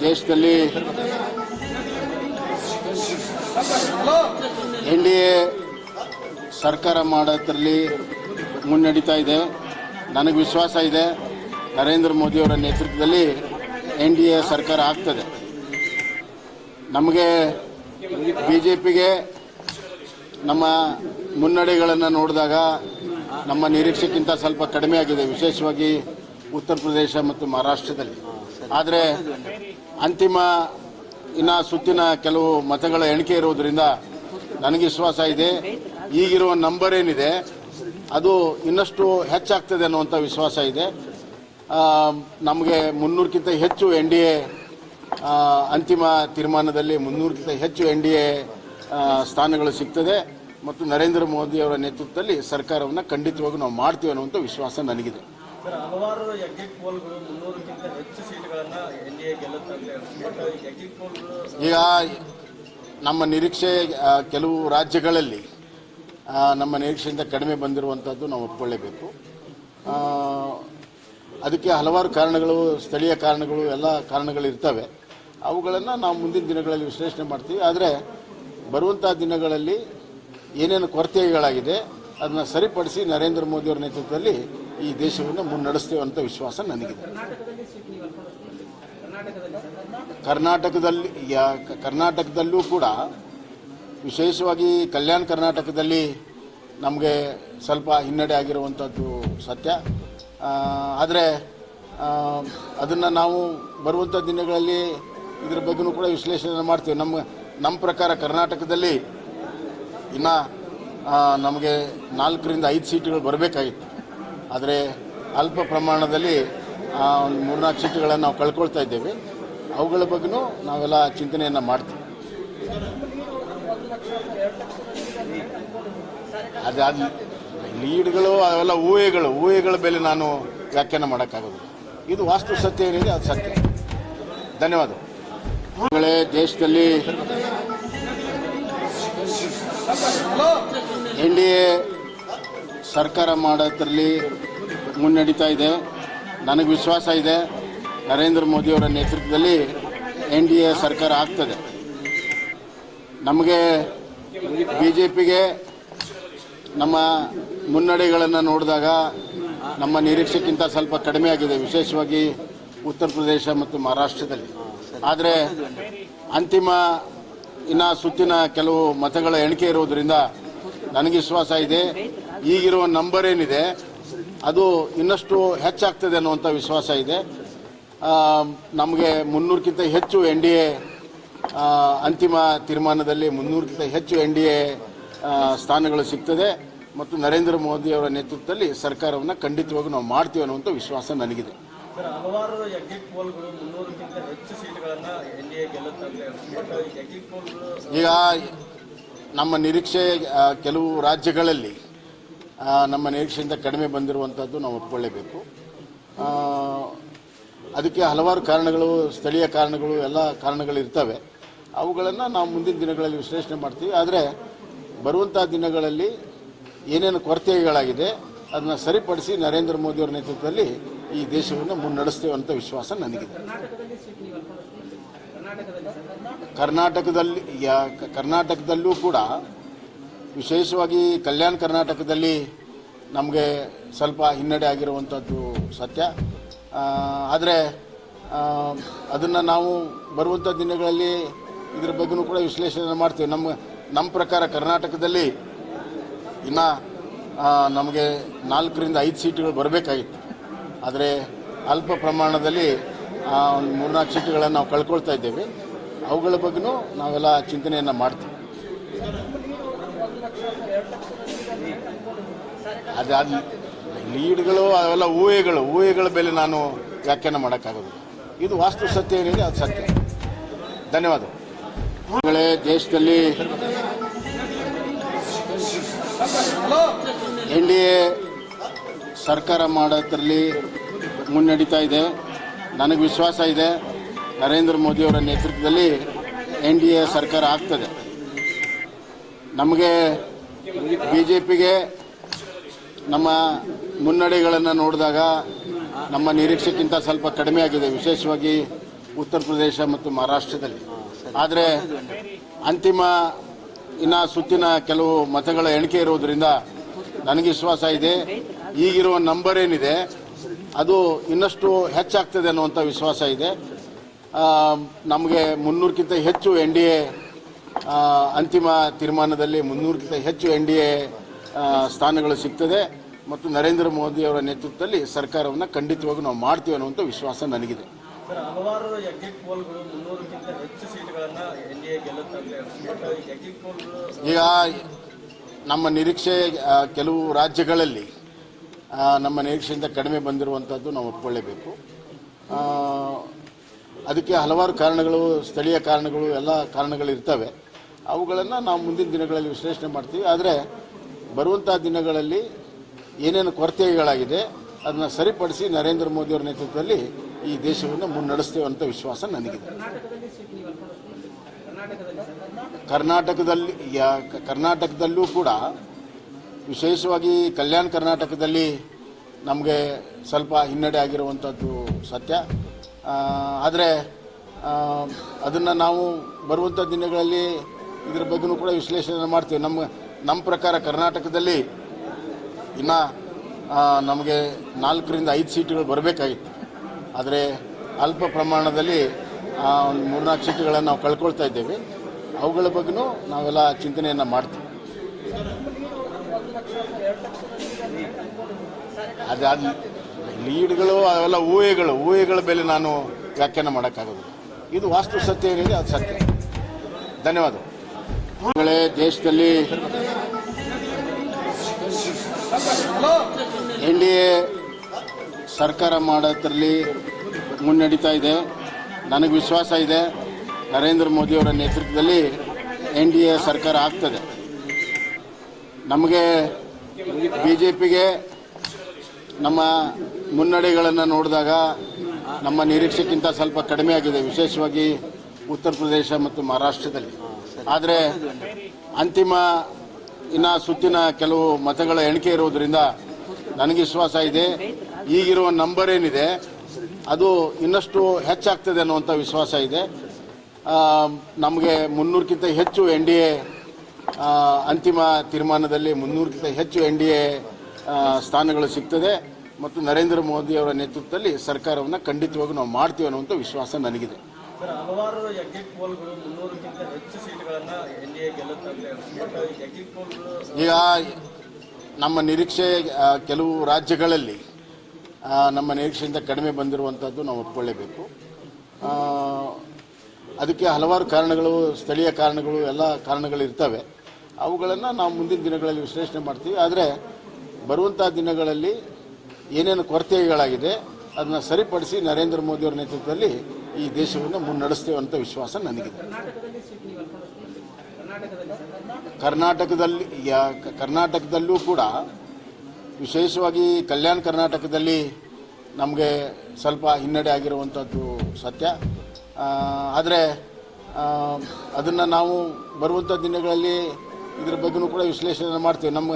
ದೇಶದಲ್ಲಿ N D A ಸರ್ಕಾರ ಮಾಡೋದ್ರಲ್ಲಿ ಮುನ್ನಡೀತಾ ಇದೆ. ನನಗೆ ವಿಶ್ವಾಸ ಇದೆ. ನರೇಂದ್ರ ಮೋದಿಯವರ ನೇತೃತ್ವದಲ್ಲಿ ಎನ್ ಡಿ ಎ ಸರ್ಕಾರ ಆಗ್ತದೆ. ನಮಗೆ ಬಿ ಜೆ ಪಿಗೆ ನಮ್ಮ ಮುನ್ನಡೆಗಳನ್ನು ನೋಡಿದಾಗ ನಮ್ಮ ನಿರೀಕ್ಷೆಗಿಂತ ಸ್ವಲ್ಪ ಕಡಿಮೆ ಆಗಿದೆ, ವಿಶೇಷವಾಗಿ ಉತ್ತರ ಪ್ರದೇಶ ಮತ್ತು ಮಹಾರಾಷ್ಟ್ರದಲ್ಲಿ. ಆದರೆ ಅಂತಿಮ ಇನ್ನ ಸುತ್ತಿನ ಕೆಲವು ಮತಗಳ ಎಣಿಕೆ ಇರುವುದರಿಂದ ನನಗೆ ವಿಶ್ವಾಸ ಇದೆ. ಈಗಿರುವ ನಂಬರ್ ಏನಿದೆ, ಅದು ಇನ್ನಷ್ಟು ಹೆಚ್ಚಾಗ್ತದೆ ಅನ್ನುವಂಥ ವಿಶ್ವಾಸ ಇದೆ. ನಮಗೆ ಮುನ್ನೂರಕ್ಕಿಂತ ಹೆಚ್ಚು ಎನ್ ಡಿ ಎ ಅಂತಿಮ ತೀರ್ಮಾನದಲ್ಲಿ ಮುನ್ನೂರಕ್ಕಿಂತ ಹೆಚ್ಚು ಎನ್ ಡಿ ಎ ಸ್ಥಾನಗಳು ಸಿಗ್ತದೆ. ಮತ್ತು ನರೇಂದ್ರ ಮೋದಿಯವರ ನೇತೃತ್ವದಲ್ಲಿ ಸರ್ಕಾರವನ್ನು ಖಂಡಿತವಾಗಿ ನಾವು ಮಾಡ್ತೀವಿ ಅನ್ನುವಂಥ ವಿಶ್ವಾಸ ನನಗಿದೆ. ಸರ್, ಹಲವಾರು ಎಕ್ಸಿಟ್ ಪೋಲ್ಗಳು ಮುನ್ನೂರಕ್ಕಿಂತ ಹೆಚ್ಚು ಈಗ ನಮ್ಮ ನಿರೀಕ್ಷೆ ಕೆಲವು ರಾಜ್ಯಗಳಲ್ಲಿ ನಮ್ಮ ನಿರೀಕ್ಷೆಯಿಂದ ಕಡಿಮೆ ಬಂದಿರುವಂಥದ್ದು ನಾವು ಒಪ್ಕೊಳ್ಳೇಬೇಕು. ಅದಕ್ಕೆ ಹಲವಾರು ಕಾರಣಗಳು, ಸ್ಥಳೀಯ ಕಾರಣಗಳು, ಎಲ್ಲ ಕಾರಣಗಳು ಇರ್ತವೆ ಅವುಗಳನ್ನು ನಾವು ಮುಂದಿನ ದಿನಗಳಲ್ಲಿ ವಿಶ್ಲೇಷಣೆ ಮಾಡ್ತೀವಿ. ಆದರೆ ಬರುವಂಥ ದಿನಗಳಲ್ಲಿ ಏನೇನು ಕೊರತೆಗಳಾಗಿದೆ, ಅದನ್ನು ಸರಿಪಡಿಸಿ ನರೇಂದ್ರ ಮೋದಿಯವರ ನೇತೃತ್ವದಲ್ಲಿ ಈ ದೇಶವನ್ನು ಮುನ್ನಡೆಸ್ತೇವೆ ಅಂತ ವಿಶ್ವಾಸ ನನಗಿದೆ. ಕರ್ನಾಟಕದಲ್ಲಿ, ಯಾ- ಕರ್ನಾಟಕದಲ್ಲೂ ಕೂಡ ವಿಶೇಷವಾಗಿ ಕಲ್ಯಾಣ ಕರ್ನಾಟಕದಲ್ಲಿ ನಮಗೆ ಸ್ವಲ್ಪ ಹಿನ್ನಡೆ ಆಗಿರುವಂಥದ್ದು ಸತ್ಯ. ಆದರೆ ಅದನ್ನು ನಾವು ಬರುವಂಥ ದಿನಗಳಲ್ಲಿ ಇದ್ರ ಬಗ್ಗೆನೂ ಕೂಡ ವಿಶ್ಲೇಷಣೆ ಮಾಡ್ತೀವಿ. ನಮ್ಮ ನಮ್ಮ ಪ್ರಕಾರ ಕರ್ನಾಟಕದಲ್ಲಿ ಇನ್ನು ನಮಗೆ ನಾಲ್ಕರಿಂದ ಐದು ಸೀಟುಗಳು ಬರಬೇಕಾಗಿತ್ತು. ಆದರೆ ಅಲ್ಪ ಪ್ರಮಾಣದಲ್ಲಿ ಒಂದು ಮೂರ್ನಾಲ್ಕು ಸೀಟುಗಳನ್ನು ನಾವು ಕಳ್ಕೊಳ್ತಾ ಇದ್ದೇವೆ. ಅವುಗಳ ಬಗ್ಗೆನೂ ನಾವೆಲ್ಲ ಚಿಂತನೆಯನ್ನು ಮಾಡ್ತೀವಿ. ಅದು ಅದು ಲೀಡ್ಗಳು ಅವೆಲ್ಲ ಊಹೆಗಳು, ಊಹೆಗಳ ಮೇಲೆ ನಾನು ವ್ಯಾಖ್ಯಾನ ಮಾಡೋಕ್ಕಾಗೋದು ಇದು ವಾಸ್ತು ಸತ್ಯ ಏನಿದೆ ಅದು ಸತ್ಯ. ಧನ್ಯವಾದ ದೇಶದಲ್ಲಿ ಎನ್ ಡಿ ಎ ಸರ್ಕಾರ ಮಾಡೋದ್ರಲ್ಲಿ ಮುನ್ನಡೀತಾ ಇದೆ. ನನಗೆ ವಿಶ್ವಾಸ ಇದೆ. ನರೇಂದ್ರ ಮೋದಿಯವರ ನೇತೃತ್ವದಲ್ಲಿ ಎನ್ ಡಿ ಎ ಸರ್ಕಾರ ಆಗ್ತದೆ. ನಮಗೆ ಬಿ ಜೆ ಪಿಗೆ ನಮ್ಮ ಮುನ್ನಡೆಗಳನ್ನು ನೋಡಿದಾಗ ನಮ್ಮ ನಿರೀಕ್ಷೆಗಿಂತ ಸ್ವಲ್ಪ ಕಡಿಮೆ ಆಗಿದೆ, ವಿಶೇಷವಾಗಿ ಉತ್ತರ ಪ್ರದೇಶ ಮತ್ತು ಮಹಾರಾಷ್ಟ್ರದಲ್ಲಿ. ಆದರೆ ಅಂತಿಮ ಇನ್ನ ಸುತ್ತಿನ ಕೆಲವು ಮತಗಳ ಎಣಿಕೆ ಇರುವುದರಿಂದ ನನಗೆ ವಿಶ್ವಾಸ ಇದೆ. ಈಗಿರುವ ನಂಬರ್ ಏನಿದೆ ಅದು ಇನ್ನಷ್ಟು ಹೆಚ್ಚಾಗ್ತದೆ ಅನ್ನುವಂಥ ವಿಶ್ವಾಸ ಇದೆ. ನಮಗೆ ಮುನ್ನೂರಕ್ಕಿಂತ ಹೆಚ್ಚು ಎನ್ ಡಿ ಎ ಅಂತಿಮ ತೀರ್ಮಾನದಲ್ಲಿ ಮುನ್ನೂರಕ್ಕಿಂತ ಹೆಚ್ಚು ಎನ್ ಡಿ ಎ ಸ್ಥಾನಗಳು ಸಿಗ್ತದೆ. ಮತ್ತು ನರೇಂದ್ರ ಮೋದಿಯವರ ನೇತೃತ್ವದಲ್ಲಿ ಸರ್ಕಾರವನ್ನು ಖಂಡಿತವಾಗಿ ನಾವು ಮಾಡ್ತೀವಿ ಅನ್ನುವಂಥ ವಿಶ್ವಾಸ ನನಗಿದೆ. ಸರ್ ಹಲವಾರು ಎಕ್ಸಿಟ್ ಪೋಲ್ಗಳು ಮುನ್ನೂರಕ್ಕಿಂತ ಹೆಚ್ಚು ಸೀಟ್ಗಳನ್ನ ಎನ್ ಡಿ ಎ ಗೆಲ್ಲುತ್ತಂತೆ. ಬಟ್ ಪೋಲ್ಗಳು ಈಗ ನಮ್ಮ ನಿರೀಕ್ಷೆ ಕೆಲವು ರಾಜ್ಯಗಳಲ್ಲಿ ನಮ್ಮ ನಿರೀಕ್ಷೆಯಿಂದ ಕಡಿಮೆ ಬಂದಿರುವಂಥದ್ದು ನಾವು ಒಪ್ಕೊಳ್ಳೇಬೇಕು. ಅದಕ್ಕೆ ಹಲವಾರು ಕಾರಣಗಳು, ಸ್ಥಳೀಯ ಕಾರಣಗಳು, ಎಲ್ಲ ಕಾರಣಗಳು ಇರ್ತವೆ ಅವುಗಳನ್ನು ನಾವು ಮುಂದಿನ ದಿನಗಳಲ್ಲಿ ವಿಶ್ಲೇಷಣೆ ಮಾಡ್ತೀವಿ. ಆದರೆ ಬರುವಂಥ ದಿನಗಳಲ್ಲಿ ಏನೇನು ಕೊರತೆಗಳಾಗಿದೆ, ಅದನ್ನು ಸರಿಪಡಿಸಿ ನರೇಂದ್ರ ಮೋದಿಯವರ ನೇತೃತ್ವದಲ್ಲಿ ಈ ದೇಶವನ್ನು ಮುನ್ನಡೆಸ್ತೇವೆ ಅಂತ ವಿಶ್ವಾಸ ನನಗಿದೆ. ಕರ್ನಾಟಕದಲ್ಲಿ ಕರ್ನಾಟಕದಲ್ಲೂ ಕೂಡ ವಿಶೇಷವಾಗಿ ಕಲ್ಯಾಣ ಕರ್ನಾಟಕದಲ್ಲಿ ನಮಗೆ ಸ್ವಲ್ಪ ಹಿನ್ನಡೆ ಆಗಿರುವಂಥದ್ದು ಸತ್ಯ. ಆದರೆ ಅದನ್ನು ನಾವು ಬರುವಂಥ ದಿನಗಳಲ್ಲಿ ಇದ್ರ ಬಗ್ಗೆನೂ ಕೂಡ ವಿಶ್ಲೇಷಣೆ ಮಾಡ್ತೀವಿ. ನಮ್ಮ ನಮ್ಮ ಪ್ರಕಾರ ಕರ್ನಾಟಕದಲ್ಲಿ ಇನ್ನು ನಮಗೆ ನಾಲ್ಕರಿಂದ ಐದು ಸೀಟುಗಳು ಬರಬೇಕಾಗಿತ್ತು. ಆದರೆ ಅಲ್ಪ ಪ್ರಮಾಣದಲ್ಲಿ ಒಂದು ಮೂರ್ನಾಲ್ಕು ಸೀಟುಗಳನ್ನು ನಾವು ಕಳ್ಕೊಳ್ತಾ ಇದ್ದೇವೆ. ಅವುಗಳ ಬಗ್ಗೆನೂ ನಾವೆಲ್ಲ ಚಿಂತನೆಯನ್ನು ಮಾಡ್ತೀವಿ. ಅದು ಅದು ಲೀಡ್ಗಳು, ಅವೆಲ್ಲ ಊಹೆಗಳು, ಊಹೆಗಳ ಮೇಲೆ ನಾನು ವ್ಯಾಖ್ಯಾನ ಮಾಡೋಕ್ಕಾಗೋದು ಇದು ವಾಸ್ತು ಸತ್ಯ ಏನಿದೆ ಅದು ಸತ್ಯ. ಧನ್ಯವಾದ ದೇಶದಲ್ಲಿ ಎನ್ ಡಿ ಎ ಸರ್ಕಾರ ಮಾಡೋದ್ರಲ್ಲಿ ಮುನ್ನಡೀತಾ ಇದೆ. ನನಗೆ ವಿಶ್ವಾಸ ಇದೆ. ನರೇಂದ್ರ ಮೋದಿಯವರ ನೇತೃತ್ವದಲ್ಲಿ ಎನ್ ಡಿ ಎ ಸರ್ಕಾರ ಆಗ್ತದೆ. ನಮಗೆ ಬಿ ಜೆ ಪಿಗೆ ನಮ್ಮ ಮುನ್ನಡೆಗಳನ್ನು ನೋಡಿದಾಗ ನಮ್ಮ ನಿರೀಕ್ಷೆಗಿಂತ ಸ್ವಲ್ಪ ಕಡಿಮೆ ಆಗಿದೆ, ವಿಶೇಷವಾಗಿ ಉತ್ತರ ಪ್ರದೇಶ ಮತ್ತು ಮಹಾರಾಷ್ಟ್ರದಲ್ಲಿ. ಆದರೆ ಅಂತಿಮ ಇನ್ನು ಸುತ್ತಿನ ಕೆಲವು ಮತಗಳ ಎಣಿಕೆ ಇರೋದರಿಂದ ನನಗೆ ವಿಶ್ವಾಸ ಇದೆ. ಈಗಿರುವ ನಂಬರ್ ಏನಿದೆ, ಅದು ಇನ್ನಷ್ಟು ಹೆಚ್ಚಾಗ್ತದೆ ಅನ್ನುವಂಥ ವಿಶ್ವಾಸ ಇದೆ. ನಮಗೆ ಮುನ್ನೂರಕ್ಕಿಂತ ಹೆಚ್ಚು ಎನ್ ಡಿ ಎ ಅಂತಿಮ ತೀರ್ಮಾನದಲ್ಲಿ ಮುನ್ನೂರಕ್ಕಿಂತ ಹೆಚ್ಚು ಎನ್ ಡಿ ಎ ಸ್ಥಾನಗಳು ಸಿಗ್ತದೆ. ಮತ್ತು ನರೇಂದ್ರ ಮೋದಿಯವರ ನೇತೃತ್ವದಲ್ಲಿ ಸರ್ಕಾರವನ್ನು ಖಂಡಿತವಾಗಿ ನಾವು ಮಾಡ್ತೀವಿ ಅನ್ನುವಂಥ ವಿಶ್ವಾಸ ನನಗಿದೆ. ಹಲವಾರು ಎಕ್ಸಿಟ್ ಪೋಲ್ಗಳು ಮುನ್ನೂರಕ್ಕಿಂತ ಹೆಚ್ಚು ಸೀಟ್ಗಳನ್ನ ಎನ್ ಡಿ ಎ ಗೆಲ್ಲುತ್ತಂತೆ. ಬಟ್ ಎಕ್ಸಿಟ್ ಪೋಲ್ಗಳು ಈಗ ನಮ್ಮ ನಿರೀಕ್ಷೆ ಕೆಲವು ರಾಜ್ಯಗಳಲ್ಲಿ ನಮ್ಮ ನಿರೀಕ್ಷೆಯಿಂದ ಕಡಿಮೆ ಬಂದಿರುವಂಥದ್ದು ನಾವು ಒಪ್ಕೊಳ್ಳೇಬೇಕು. ಅದಕ್ಕೆ ಹಲವಾರು ಕಾರಣಗಳು ಸ್ಥಳೀಯ ಕಾರಣಗಳು ಎಲ್ಲ ಕಾರಣಗಳು ಇರ್ತವೆ. ಅವುಗಳನ್ನು ನಾವು ಮುಂದಿನ ದಿನಗಳಲ್ಲಿ ವಿಶ್ಲೇಷಣೆ ಮಾಡ್ತೀವಿ. ಆದರೆ ಬರುವಂಥ ದಿನಗಳಲ್ಲಿ ಏನೇನು ಕೊರತೆಗಳಾಗಿದೆ ಅದನ್ನು ಸರಿಪಡಿಸಿ ನರೇಂದ್ರ ಮೋದಿಯವರ ನೇತೃತ್ವದಲ್ಲಿ ಈ ದೇಶವನ್ನು ಮುನ್ನಡೆಸ್ತೇವೆ ಅಂತ ವಿಶ್ವಾಸ ನನಗಿದೆ. ಕರ್ನಾಟಕದಲ್ಲಿ ಕರ್ನಾಟಕದಲ್ಲೂ ಕೂಡ ವಿಶೇಷವಾಗಿ ಕಲ್ಯಾಣ ಕರ್ನಾಟಕದಲ್ಲಿ ನಮಗೆ ಸ್ವಲ್ಪ ಹಿನ್ನಡೆ ಆಗಿರುವಂಥದ್ದು ಸತ್ಯ. ಆದರೆ ಅದನ್ನು ನಾವು ಬರುವಂಥ ದಿನಗಳಲ್ಲಿ ಇದ್ರ ಬಗ್ಗೆನೂ ಕೂಡ ವಿಶ್ಲೇಷಣೆ ಮಾಡ್ತೀವಿ. ನಮ್ಮ ನಮ್ಮ ಪ್ರಕಾರ ಕರ್ನಾಟಕದಲ್ಲಿ ಇನ್ನು ನಮಗೆ ನಾಲ್ಕರಿಂದ ಐದು ಸೀಟುಗಳು ಬರಬೇಕಾಗಿತ್ತು. ಆದರೆ ಅಲ್ಪ ಪ್ರಮಾಣದಲ್ಲಿ ಒಂದು ಮೂರ್ನಾಲ್ಕು ಸೀಟುಗಳನ್ನು ನಾವು ಕಳ್ಕೊಳ್ತಾ ಇದ್ದೇವೆ. ಅವುಗಳ ಬಗ್ಗೆನೂ ನಾವೆಲ್ಲ ಚಿಂತನೆಯನ್ನು ಮಾಡ್ತೀವಿ. ಅದಾದ ಲೀಡ್ಗಳು, ಅವೆಲ್ಲ ಊಹೆಗಳು, ಊಹೆಗಳ ಮೇಲೆ ನಾನು ವ್ಯಾಖ್ಯಾನ ಮಾಡೋಕ್ಕಾಗೋದು ಇದು ವಾಸ್ತು ಸತ್ಯ ಏನಿದೆ ಅದು ಸತ್ಯ. ಧನ್ಯವಾದ ದೇಶದಲ್ಲಿ ಎನ್ ಡಿ ಎ ಸರ್ಕಾರ ಮಾಡೋದ್ರಲ್ಲಿ ಮುನ್ನಡೀತಾ ಇದೆ. ನನಗೆ ವಿಶ್ವಾಸ ಇದೆ. ನರೇಂದ್ರ ಮೋದಿಯವರ ನೇತೃತ್ವದಲ್ಲಿ ಎನ್ ಡಿ ಎ ಸರ್ಕಾರ ಆಗ್ತದೆ. ನಮಗೆ ಬಿ ಜೆ ಪಿಗೆ ನಮ್ಮ ಮುನ್ನಡೆಗಳನ್ನು ನೋಡಿದಾಗ ನಮ್ಮ ನಿರೀಕ್ಷೆಗಿಂತ ಸ್ವಲ್ಪ ಕಡಿಮೆ ಆಗಿದೆ. ವಿಶೇಷವಾಗಿ ಉತ್ತರ ಪ್ರದೇಶ ಮತ್ತು ಮಹಾರಾಷ್ಟ್ರದಲ್ಲಿ. ಆದರೆ ಅಂತಿಮ ಇನ್ನ ಸುತ್ತಿನ ಕೆಲವು ಮತಗಳ ಎಣಿಕೆ ಇರುವುದರಿಂದ ನನಗೆ ವಿಶ್ವಾಸ ಇದೆ. ಈಗಿರುವ ನಂಬರ್ ಏನಿದೆ, ಅದು ಇನ್ನಷ್ಟು ಹೆಚ್ಚಾಗ್ತದೆ ಅನ್ನುವಂಥ ವಿಶ್ವಾಸ ಇದೆ. ನಮಗೆ ಮುನ್ನೂರಕ್ಕಿಂತ ಹೆಚ್ಚು ಎನ್ ಡಿ ಎ ಅಂತಿಮ ತೀರ್ಮಾನದಲ್ಲಿ ಮುನ್ನೂರಕ್ಕಿಂತ ಹೆಚ್ಚು ಎನ್ ಡಿ ಎ ಸ್ಥಾನಗಳು ಸಿಗ್ತದೆ. ಮತ್ತು ನರೇಂದ್ರ ಮೋದಿಯವರ ನೇತೃತ್ವದಲ್ಲಿ ಸರ್ಕಾರವನ್ನು ಖಂಡಿತವಾಗಿ ನಾವು ಮಾಡ್ತೀವಿ ಅನ್ನುವಂಥ ವಿಶ್ವಾಸ ನನಗಿದೆ. ಹಲವಾರು ಎಕ್ಸಿಟ್ ಪೋಲ್ಗಳು ಮುನ್ನೂರಕ್ಕಿಂತ ಹೆಚ್ಚು ಎಕ್ಸಿಟ್ ಪೋಲ್ಗಳು ಈಗ ನಮ್ಮ ನಿರೀಕ್ಷೆ ಕೆಲವು ರಾಜ್ಯಗಳಲ್ಲಿ ನಮ್ಮ ನಿರೀಕ್ಷೆಯಿಂದ ಕಡಿಮೆ ಬಂದಿರುವಂಥದ್ದು ನಾವು ಒಪ್ಕೊಳ್ಳೇಬೇಕು. ಅದಕ್ಕೆ ಹಲವಾರು ಕಾರಣಗಳು, ಸ್ಥಳೀಯ ಕಾರಣಗಳು, ಎಲ್ಲ ಕಾರಣಗಳು ಇರ್ತವೆ ಅವುಗಳನ್ನು ನಾವು ಮುಂದಿನ ದಿನಗಳಲ್ಲಿ ವಿಶ್ಲೇಷಣೆ ಮಾಡ್ತೀವಿ. ಆದರೆ ಬರುವಂಥ ದಿನಗಳಲ್ಲಿ ಏನೇನು ಕೊರತೆಗಳಾಗಿದೆ, ಅದನ್ನು ಸರಿಪಡಿಸಿ ನರೇಂದ್ರ ಮೋದಿಯವರ ನೇತೃತ್ವದಲ್ಲಿ ಈ ದೇಶವನ್ನು ಮುನ್ನಡೆಸ್ತೇವೆ ಅಂತ ವಿಶ್ವಾಸ ನನಗಿದೆ. ಕರ್ನಾಟಕದಲ್ಲಿ, ಯಾ- ಕರ್ನಾಟಕದಲ್ಲೂ ಕೂಡ ವಿಶೇಷವಾಗಿ ಕಲ್ಯಾಣ ಕರ್ನಾಟಕದಲ್ಲಿ ನಮಗೆ ಸ್ವಲ್ಪ ಹಿನ್ನಡೆ ಆಗಿರುವಂಥದ್ದು ಸತ್ಯ. ಆದರೆ ಅದನ್ನು ನಾವು ಬರುವಂಥ ದಿನಗಳಲ್ಲಿ ಇದ್ರ ಬಗ್ಗೆನೂ ಕೂಡ ವಿಶ್ಲೇಷಣೆ ಮಾಡ್ತೀವಿ. ನಮ್ಮ